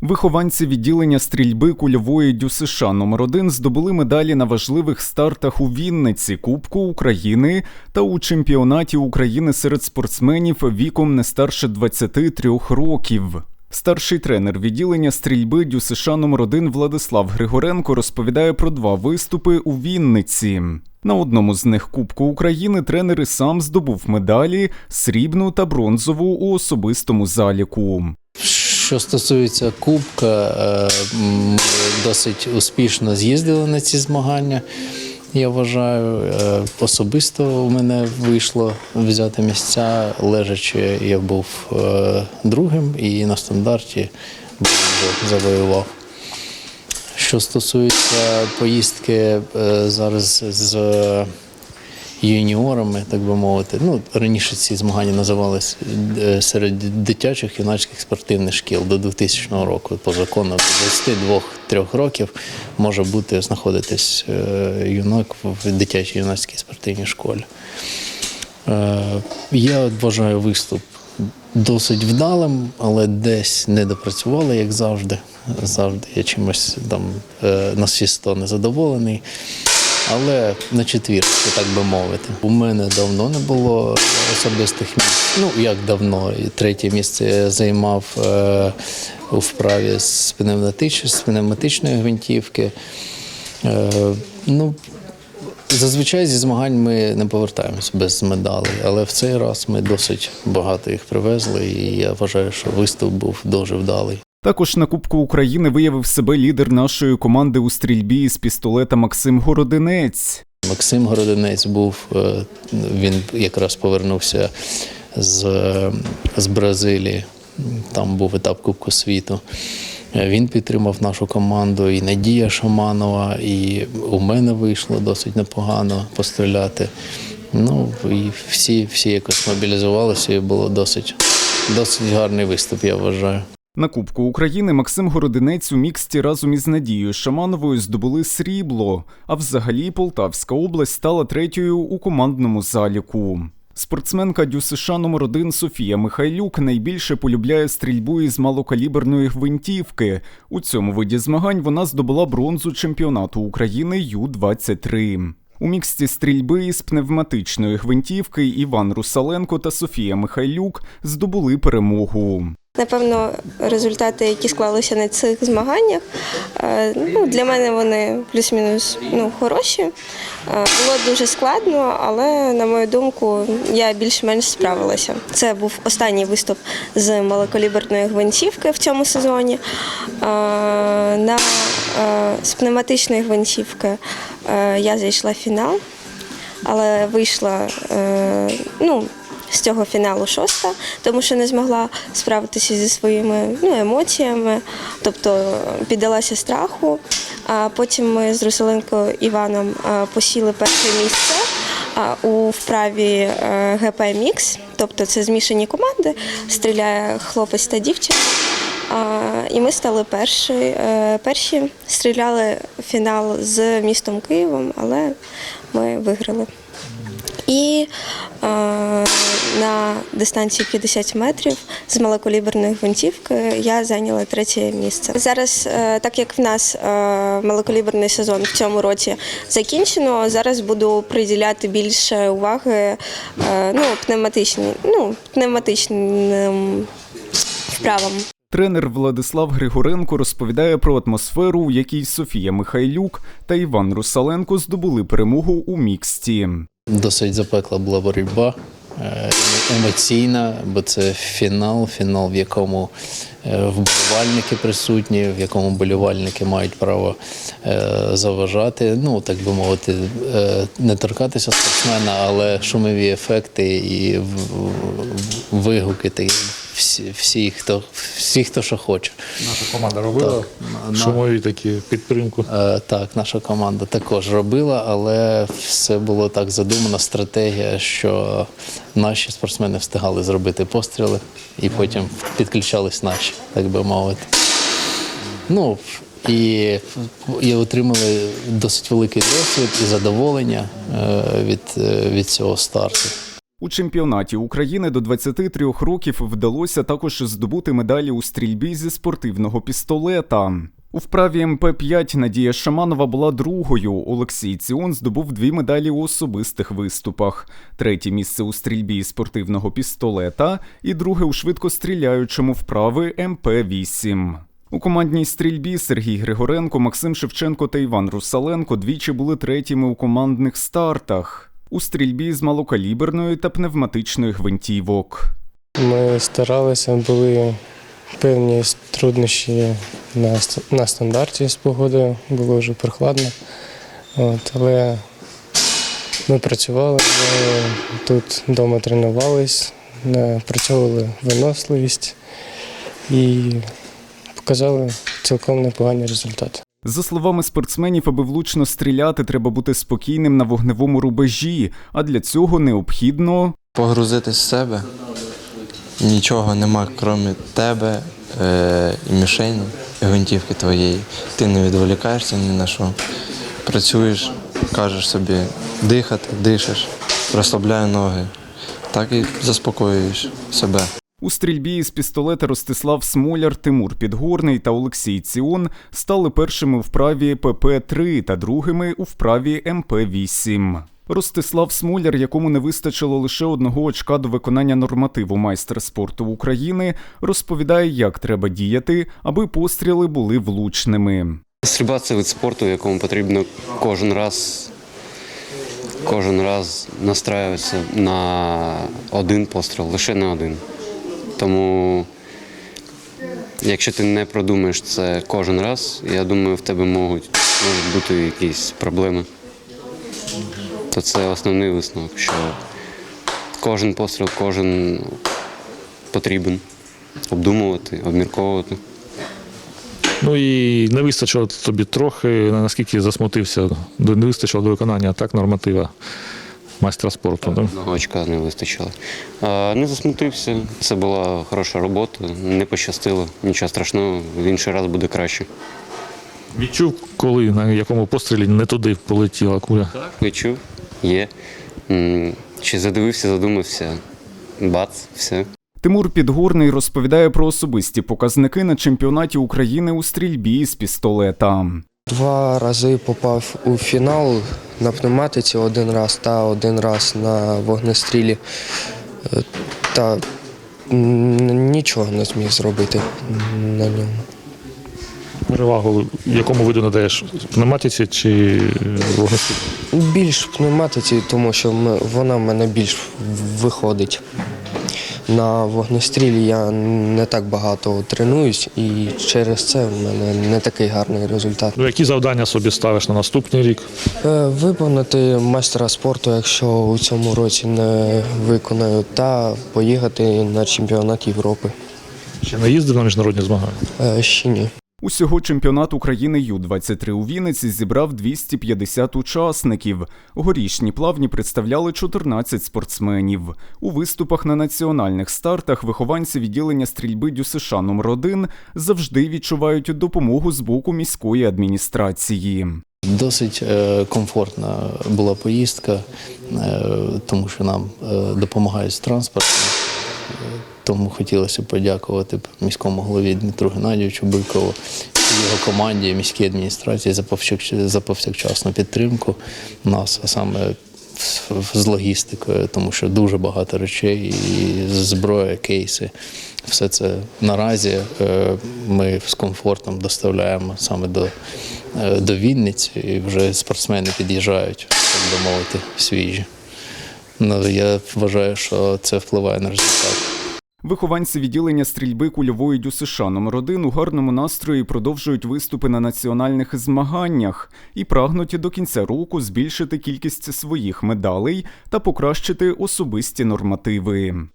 Вихованці відділення стрільби кульової ДЮСШ номер 1 здобули медалі на важливих стартах у Вінниці, Кубку України та у чемпіонаті України серед спортсменів віком не старше 23 років. Старший тренер відділення стрільби ДЮСШ номер 1 Владислав Григоренко розповідає про два виступи у Вінниці. На одному з них Кубку України тренер і сам здобув медалі срібну та бронзову у особистому заліку. Що стосується Кубка, е, ми досить успішно з'їздили на ці змагання. Я вважаю, Е, особисто у мене вийшло взяти місця, лежачи, я був е, другим і на стандарті завоював. Що стосується поїздки зараз з юніорами, так би мовити. Ну, раніше ці змагання називалися е, серед дитячих юнацьких спортивних шкіл до 2000 року. По закону до 22-3 років може бути знаходитись е, юнак в дитячій юнацькій спортивній школі. Е, Я вважаю виступ досить вдалим, але десь не допрацювали, як завжди. Завжди я чимось там на всі сто незадоволений. Але на четвірці, так би мовити. У мене давно не було особистих місць. Ну як давно, третє місце я займав е, у вправі з пневматич- з пневматичної гвинтівки. Е, ну, Зазвичай зі змагань ми не повертаємось без медалей, але в цей раз ми досить багато їх привезли, і я вважаю, що виступ був дуже вдалий. Також на Кубку України виявив себе лідер нашої команди у стрільбі із пістолета Максим Городинець. Максим Городинець був, е, він якраз повернувся з, з Бразилії. Там був етап Кубку світу. Він підтримав нашу команду, і Надія Шаманова, і у мене вийшло досить непогано постріляти. Ну і всі, всі якось мобілізувалися, і було досить, досить гарний виступ, я вважаю. На Кубку України Максим Городинець у міксті разом із Надією Шамановою здобули срібло. А взагалі Полтавська область стала третьою у командному заліку. Спортсменка ДЮСШ номер 1 Софія Михайлюк найбільше полюбляє стрільбу із малокаліберної гвинтівки. У цьому виді змагань вона здобула бронзу чемпіонату України Ю-23. У міксті стрільби із пневматичної гвинтівки Іван Русаленко та Софія Михайлюк здобули перемогу. Напевно, результати, які склалися на цих змаганнях, е, ну, для мене вони плюс-мінус ну, хороші. Е, Було дуже складно, але, на мою думку, я більш-менш справилася. Це був останній виступ з малокаліберної гвинтівки в цьому сезоні. Е, На, з пневматичної гвинтівки я зайшла в фінал, але вийшла ну, з цього фіналу шоста, тому що не змогла справитися зі своїми ну, емоціями, тобто піддалася страху. А потім ми з Руселенко Іваном е, посіли перше місце у вправі е, ГП Мікс, тобто це змішані команди, стріляє хлопець та дівчина. І ми стали перші, е, перші, стріляли фінал з містом Києвом, але ми виграли. І е, на дистанції 50 метрів з малокаліберної гвинтівки я зайняла третє місце. Зараз, е, так як в нас е, малокаліберний сезон в цьому році закінчено, зараз буду приділяти більше уваги е, ну, пневматичній, ну, пневматичним вправам. Тренер Владислав Григоренко розповідає про атмосферу, у якій Софія Михайлюк та Іван Русаленко здобули перемогу у міксті. Досить запекла була боротьба емоційна, бо це фінал, фінал, в якому е, вболівальники присутні, в якому болівальники мають право е, заважати, ну так би мовити, е, не торкатися спортсмена, але шумові ефекти і вигуки та всі, всі, хто всі, хто що хоче. Наша команда робила шумові такі підтримку. Е, Так, наша команда також робила, але все було так задумано, стратегія, що наші спортсмени встигали зробити постріли і потім підключались наші, так би мовити. Ну і, і отримали досить великий досвід і задоволення е, від, е, від цього старту. У чемпіонаті України до 23 років вдалося також здобути медалі у стрільбі зі спортивного пістолета. У вправі МП-5 Надія Шаманова була другою. Олексій Ціон здобув дві медалі у особистих виступах: третє місце у стрільбі із спортивного пістолета і друге у швидкостріляючому вправи МП-8. У командній стрільбі Сергій Григоренко, Максим Шевченко та Іван Русаленко двічі були третіми у командних стартах. У стрільбі з малокаліберної та пневматичної гвинтівок. Ми старалися, були певні труднощі на, на стандарті з погодою, було вже прохладно. От, але ми працювали, ми тут вдома тренувались, напрацьовували виносливість і показали цілком непогані результати. За словами спортсменів, аби влучно стріляти, треба бути спокійним на вогневому рубежі, а для цього необхідно погрузити з себе. Нічого нема, крім тебе е, і мішені, і гвинтівки твоєї. Ти не відволікаєшся ні на що. Працюєш, кажеш собі дихати, дишиш, розслабляє ноги. Так і заспокоюєш себе. У стрільбі із пістолета Ростислав Смоляр, Тимур Підгорний та Олексій Ціон стали першими у вправі ПП-3 та другими у вправі МП-8. Ростислав Смоляр, якому не вистачило лише одного очка до виконання нормативу майстер спорту України, розповідає, як треба діяти, аби постріли були влучними. Стрільба це вид спорту, в якому потрібно кожен раз, кожен раз настраюватися на один постріл, лише на один. Тому, якщо ти не продумаєш це кожен раз, я думаю, в тебе можуть, можуть бути якісь проблеми. То це основний висновок, що кожен постріл, кожен потрібен обдумувати, обмірковувати. Ну і не вистачило тобі трохи, наскільки засмутився, не вистачило до виконання так норматива майстра спорту. Так? Одного очка не вистачило. Не засмутився. Це була хороша робота, не пощастило, нічого страшного, в інший раз буде краще. Відчув, коли на якому пострілі не туди полетіла куля. Так, Відчув, є. Чи задивився, задумався. Бац, все. Тимур Підгорний розповідає про особисті показники на чемпіонаті України у стрільбі з пістолета. Два рази попав у фінал на пневматиці один раз та один раз на вогнестрілі. Е, Та нічого не зміг зробити на ньому. Перевагу якому виду надаєш? Пневматиці чи вогнестрілі? Більш пневматиці, тому що вона в мене більш виходить. На вогнестрілі я не так багато тренуюсь, і через це в мене не такий гарний результат. Ну, які завдання собі ставиш на наступний рік? Виповнити майстра спорту, якщо у цьому році не виконаю, та поїхати на чемпіонат Європи. Ще не їздив на міжнародні змагання? Е, Ще ні. Усього чемпіонат України Ю-23 у Вінниці зібрав 250 учасників. Горішні плавні представляли 14 спортсменів. У виступах на національних стартах вихованці відділення стрільби ДЮСШ номер 1 завжди відчувають допомогу з боку міської адміністрації. Досить е, комфортна була поїздка, е, тому що нам е, допомагають з транспортом. Тому хотілося подякувати міському голові Дмитру Геннадійовичу Бикову і його команді, міській адміністрації за повсякчасну підтримку нас, а саме з логістикою, тому що дуже багато речей, і зброя, кейси. Все це наразі е, ми з комфортом доставляємо саме до, е, до Вінниці, і вже спортсмени під'їжджають, так би мовити, свіжі. Ну, я вважаю, що це впливає на результат. Вихованці відділення стрільби кульової ДЮСШ номер 1 у гарному настрої продовжують виступи на національних змаганнях і прагнуть до кінця року збільшити кількість своїх медалей та покращити особисті нормативи.